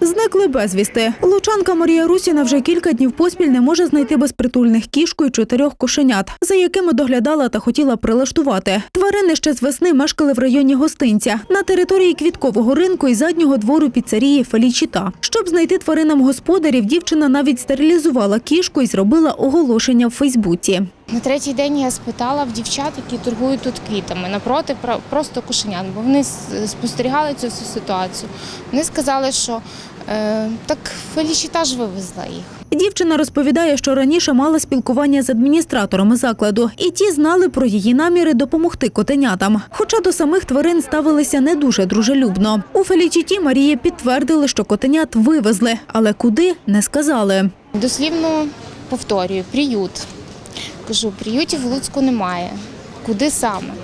Зникли безвісти. Лучанка Марія Русіна вже кілька днів поспіль не може знайти безпритульних кішку і чотирьох кошенят, за якими доглядала та хотіла прилаштувати. Тварини ще з весни мешкали в районі гостинця на території квіткового ринку і заднього двору піцерії Фелічіта. Щоб знайти тваринам господарів, дівчина навіть стерилізувала кішку і зробила оголошення в Фейсбуці. На третій день я спитала в дівчат, які торгують тут квітами, напроти про- просто кошенят, бо вони спостерігали цю всю ситуацію. Вони сказали, що е, так Фелічіта ж вивезла їх. Дівчина розповідає, що раніше мала спілкування з адміністраторами закладу, і ті знали про її наміри допомогти котенятам. Хоча до самих тварин ставилися не дуже дружелюбно. У Фелічіті Марії підтвердили, що котенят вивезли, але куди не сказали. Дослівно повторюю, приют. Кажу, приютів в Луцьку немає. Куди саме?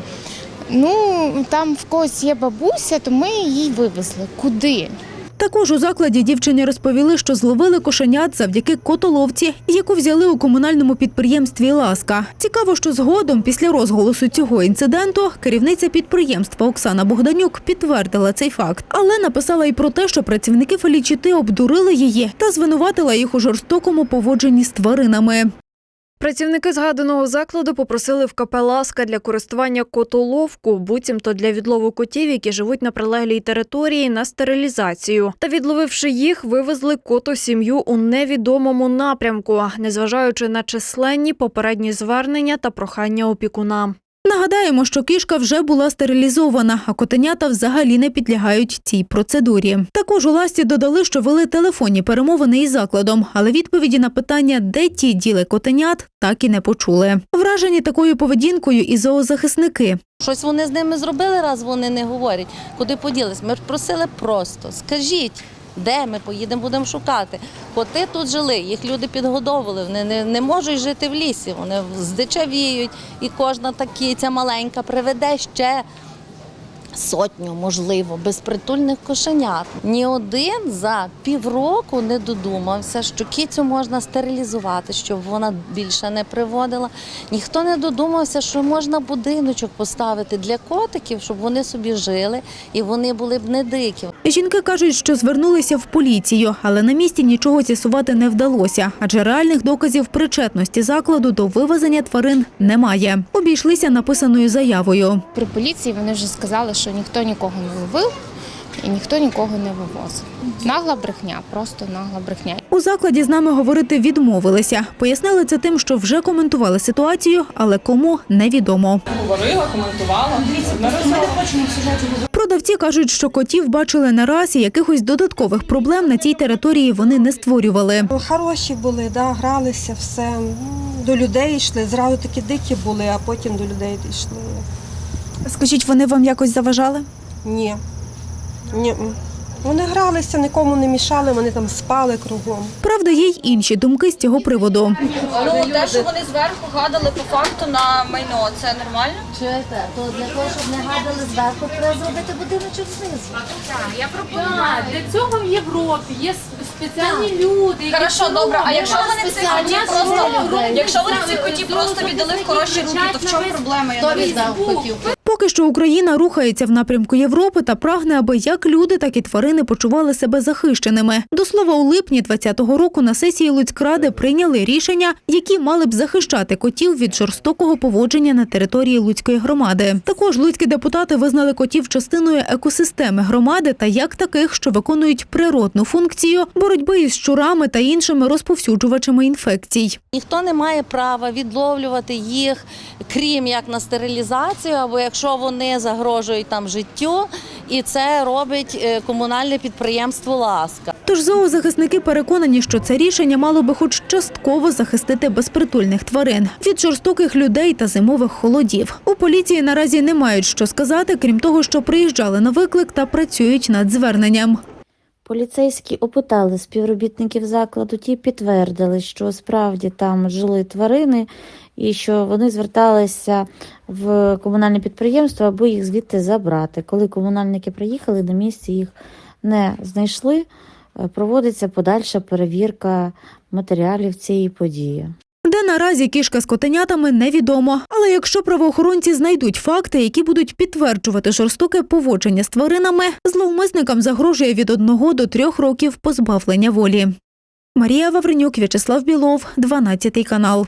Ну, там в когось є бабуся, то ми її вивезли. Куди? Також у закладі дівчині розповіли, що зловили кошенят завдяки котоловці, яку взяли у комунальному підприємстві Ласка. Цікаво, що згодом, після розголосу цього інциденту, керівниця підприємства Оксана Богданюк підтвердила цей факт, але написала й про те, що працівники Фелічіти обдурили її та звинуватила їх у жорстокому поводженні з тваринами. Працівники згаданого закладу попросили в КП «Ласка» для користування котоловку, буцімто для відлову котів, які живуть на прилеглій території, на стерилізацію. Та відловивши їх, вивезли котосім'ю у невідомому напрямку, незважаючи на численні попередні звернення та прохання опікуна. Нагадаємо, що кішка вже була стерилізована, а котенята взагалі не підлягають цій процедурі. Також у ласті додали, що вели телефонні перемовини із закладом, але відповіді на питання, де ті діли котенят, так і не почули. Вражені такою поведінкою і зоозахисники. Щось вони з ними зробили, раз вони не говорять. Куди поділись? Ми ж просили просто, скажіть, де ми поїдемо, будемо шукати. Коти тут жили, їх люди підгодовували, вони не, не можуть жити в лісі, вони здичавіють, і кожна такиця маленька приведе ще сотню, можливо, безпритульних кошенят. Ні один за півроку не додумався, що кіцю можна стерилізувати, щоб вона більше не приводила. Ніхто не додумався, що можна будиночок поставити для котиків, щоб вони собі жили і вони були б не дикі. Жінки кажуть, що звернулися в поліцію, але на місці нічого з'ясувати не вдалося, адже реальних доказів причетності закладу до вивезення тварин немає. Обійшлися написаною заявою. При поліції вони вже сказали, що ніхто нікого не ловив і ніхто нікого не вивозив. Нагла брехня, просто нагла брехня. У закладі з нами говорити відмовилися. Пояснили це тим, що вже коментували ситуацію, але кому невідомо. говорила, коментувала. Продавці кажуть, що котів бачили не раз і якихось додаткових проблем на цій території вони не створювали. Хороші були, да, гралися, все. До людей йшли. Зразу такі дикі були, а потім до людей йшли. Скажіть, вони вам якось заважали? Ні. Ні. Вони гралися, нікому не мішали, вони там спали кругом. Правда, є й інші думки з цього приводу. Ну, те, що вони зверху гадали по факту на майно, це нормально? Чуєте, то для того, щоб не гадали зверху, треба зробити будиночок знизу. Так, для цього в Європі є спеціальні люди. які Хорошо, добре. А якщо вони цих котів просто якщо вони цих котів просто віддали в хороші руки, то в чому проблема? Я не розумію. Поки що Україна рухається в напрямку Європи та прагне, аби як люди, так і тварини почували себе захищеними. До слова, у липні 2020 року на сесії Луцькради прийняли рішення, які мали б захищати котів від жорстокого поводження на території Луцької громади. Також луцькі депутати визнали котів частиною екосистеми громади та як таких, що виконують природну функцію боротьби із щурами та іншими розповсюджувачами інфекцій. Ніхто не має права відловлювати їх, крім як на стерилізацію, або якщо вони загрожують там життю, і це робить е, комунальне підприємство Ласка. Тож зоозахисники переконані, що це рішення мало би хоч частково захистити безпритульних тварин від жорстоких людей та зимових холодів. У поліції наразі не мають що сказати, крім того, що приїжджали на виклик та працюють над зверненням. Поліцейські опитали співробітників закладу, ті підтвердили, що справді там жили тварини і що вони зверталися в комунальне підприємство, аби їх звідти забрати. Коли комунальники приїхали, на місці їх не знайшли, е, проводиться подальша перевірка матеріалів цієї події. Де наразі кішка з котенятами невідомо. Але якщо правоохоронці знайдуть факти, які будуть підтверджувати жорстоке поводження з тваринами, зловмисникам загрожує від одного до трьох років позбавлення волі. Марія Вавренюк, В'ячеслав Білов, 12 канал.